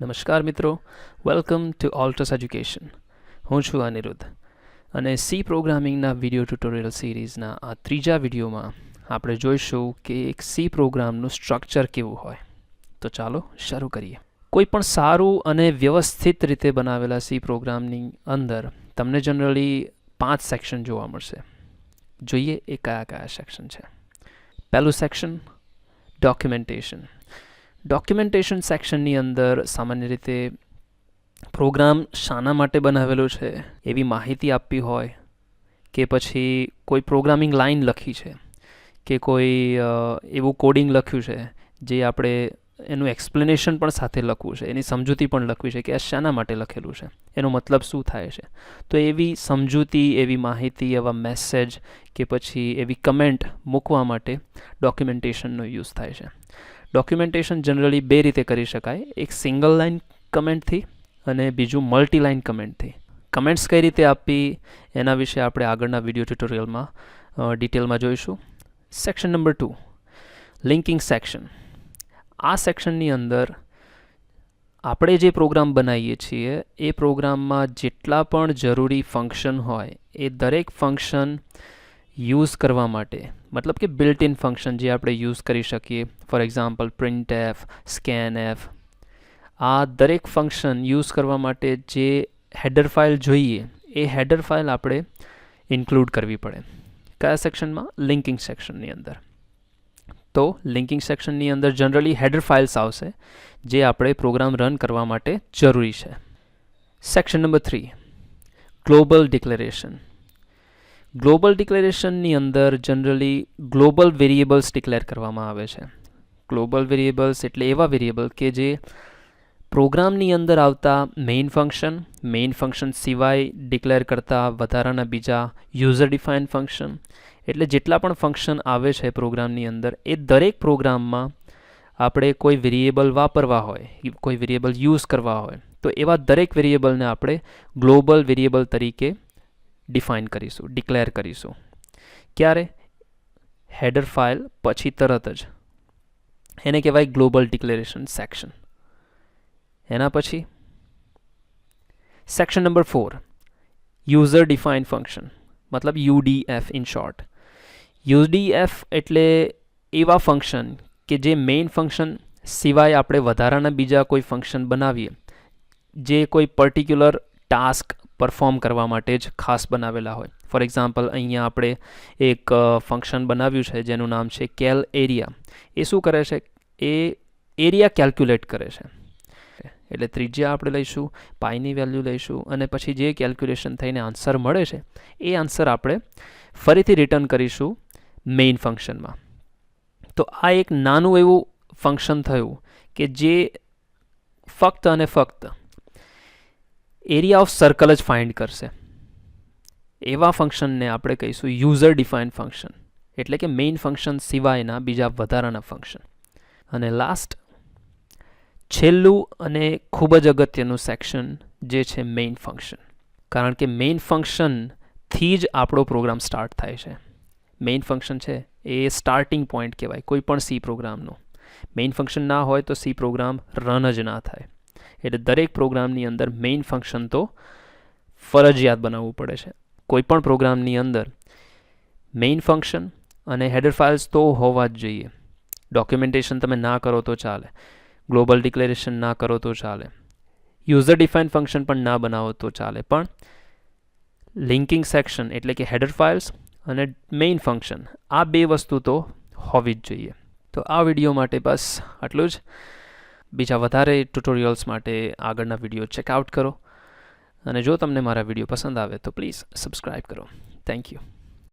નમસ્કાર મિત્રો. Welcome to ઓલ્ટસ education હું છું અનિરુદ્ધ. અને સી પ્રોગ્રામિંગના વીડિયો ટ્યુટોરિયલ સિરીઝના આ ત્રીજા વિડીયોમાં આપણે જોઈશું કે એક સી પ્રોગ્રામનું સ્ટ્રક્ચર કેવું હોય. તો ચાલો શરૂ કરીએ. કોઈ પણ સારું અને વ્યવસ્થિત રીતે બનાવેલા સી પ્રોગ્રામની અંદર તમને જનરલી પાંચ સેક્શન જોવા મળશે. જોઈએ એ કયા કયા સેક્શન છે. પહેલું સેક્શન ડોક્યુમેન્ટેશન ડોક્યુમેન્ટેશન સેક્શનની અંદર સામાન્ય રીતે પ્રોગ્રામ શાના માટે બનાવેલો છે, એવી માહિતી આપવી હોય કે પછી કોઈ પ્રોગ્રામિંગ લાઈન લખી છે કે કોઈ એવું કોડિંગ લખ્યું છે જે આપણે એનું એક્સપ્લેનેશન પણ સાથે લખવું છે, એની સમજૂતી પણ લખવી છે કે આ શાના માટે લખેલું છે, એનો મતલબ શું થાય છે. તો એવી સમજૂતી, એવી માહિતી, એવા મેસેજ કે પછી એવી કમેન્ટ મૂકવા માટે ડોક્યુમેન્ટેશનનો યુઝ થાય છે. ડોક્યુમેન્ટેશન જનરલી બે રીતે કરી શકાય, એક સિંગલ લાઇન કમેન્ટથી અને બીજું મલ્ટી લાઇન કમેન્ટથી કમેન્ટ્સ કઈ રીતે આપવી, એના વિશે આપણે આગળના વીડિયો ટ્યુટોરિયલમાં ડિટેલમાં જોઈશું. Section number two linking section આ સેક્શનની અંદર આપણે જે પ્રોગ્રામ બનાવીએ છીએ, એ પ્રોગ્રામમાં જેટલા પણ જરૂરી ફંક્શન હોય, એ દરેક ફંક્શન યુઝ કરવા માટે, મતલબ કે બિલ્ટ ઇન ફંક્શન જે આપણે યુઝ કરી શકીએ for example print F scan F આ દરેક ફંક્શન યુઝ કરવા માટે જે હેડર ફાઇલ જોઈએ, એ હેડર ફાઇલ આપણે ઇન્ક્લુડ કરવી પડે. કયા સેક્શનમાં લિંકિંગ સેક્શનની અંદર. તો લિંકિંગ સેક્શનની અંદર જનરલી હેડર ફાઇલ્સ આવશે, જે આપણે પ્રોગ્રામ રન કરવા માટે જરૂરી છે. Section number three global declaration global ડિક્લેરેશનની અંદર જનરલી ગ્લોબલ વેરિએબલ્સ ડિક્લેર કરવામાં આવે છે. ગ્લોબલ વેરિએબલ્સ એટલે એવા વેરિએબલ કે જે પ્રોગ્રામની અંદર આવતા મેઇન ફંક્શન મેઇન ફંક્શન સિવાય ડિક્લેર કરતા વધારાના બીજા યુઝર ડિફાઇન ફંક્શન એટલે જેટલા પણ ફંક્શન આવે છે પ્રોગ્રામની અંદર, એ દરેક પ્રોગ્રામમાં આપણે કોઈ વેરિયેબલ વાપરવા હોય, કોઈ વેરિયેબલ યુઝ કરવા હોય, તો એવા દરેક વેરિયેબલને આપણે ગ્લોબલ વેરિયેબલ તરીકે ડિફાઇન કરીશું ડિક્લેર કરીશું. ક્યારે? હેડર ફાઇલ પછી તરત જ. એને કહેવાય ગ્લોબલ ડિક્લેરેશન સેક્શન એના પછી? Section number four user define function મતલબ યુડીએફ ઇન શોર્ટ યુડીએફ એટલે એવા ફંક્શન કે જે મેઇન ફંક્શન સિવાય આપણે વધારાના બીજા કોઈ ફંક્શન બનાવીએ. જે કોઈ પર્ટિક્યુલર ટાસ્ક પરફોર્મ કરવા માટે જ ખાસ બનાવેલા હોય. ફોર એક્ઝામ્પલ અહીંયા આપણે એક ફંક્શન બનાવ્યું છે જેનું નામ છે કેલ એરિયા એ શું કરે છે? એ એરિયા કેલ્ક્યુલેટ કરે છે. એટલે ત્રિજ્યા આપણે લઈશું, પાઈની વેલ્યુ લઈશું અને પછી જે કેલ્ક્યુલેશન થઈને આન્સર મળે છે, એ આન્સર આપણે ફરીથી રિટર્ન કરીશું મેઇન ફંક્શનમાં. તો આ એક નાનું એવું ફંક્શન થયું કે જે ફક્ત અને ફક્ત એરિયા ઓફ સર્કલ જ ફાઇન્ડ કરશે. એવા ફંક્શનને આપણે કહીશું યુઝર ડિફાઇન ફંક્શન. એટલે કે મેઇન ફંક્શન સિવાયના બીજા વધારાના ફંક્શન. અને લાસ્ટ છેલ્લું અને ખૂબ જ અગત્યનું સેક્શન જે છે મેઇન ફંક્શન કારણ કે મેઇન ફંક્શનથી જ આપણો પ્રોગ્રામ સ્ટાર્ટ થાય છે. મેઇન ફંક્શન છે એ સ્ટાર્ટિંગ પોઈન્ટ કહેવાય, કોઈ પણ સી પ્રોગ્રામનું મેઇન ફંક્શન ના હોય તો સી પ્રોગ્રામ રન જ ના થાય. એટલે દરેક પ્રોગ્રામની અંદર મેઇન ફંક્શન તો ફરજિયાત બનાવવું પડે છે. કોઈ પણ પ્રોગ્રામની અંદર મેઇન ફંક્શન અને હેડર ફાઇલ્સ તો હોવા જ જોઈએ. ડોક્યુમેન્ટેશન તમે ના કરો તો ચાલે. ગ્લોબલ ડિક્લેરેશન ના કરો તો ચાલે. યુઝર ડિફાઇન ફંક્શન પણ ના બનાવો તો ચાલે. પણ લિંકિંગ સેક્શન એટલે કે હેડર ફાઇલ્સ અને મેઇન ફંક્શન, આ બે વસ્તુ તો હોવી જ જોઈએ. તો આ વીડિયો માટે બસ આટલું જ. બીજા વધારે ટ્યુટોરિયલ્સ માટે આગળના વીડિયો ચેકઆઉટ કરો. અને જો તમને મારા વીડિયો પસંદ આવે તો પ્લીઝ સબસ્ક્રાઈબ કરો. Thank you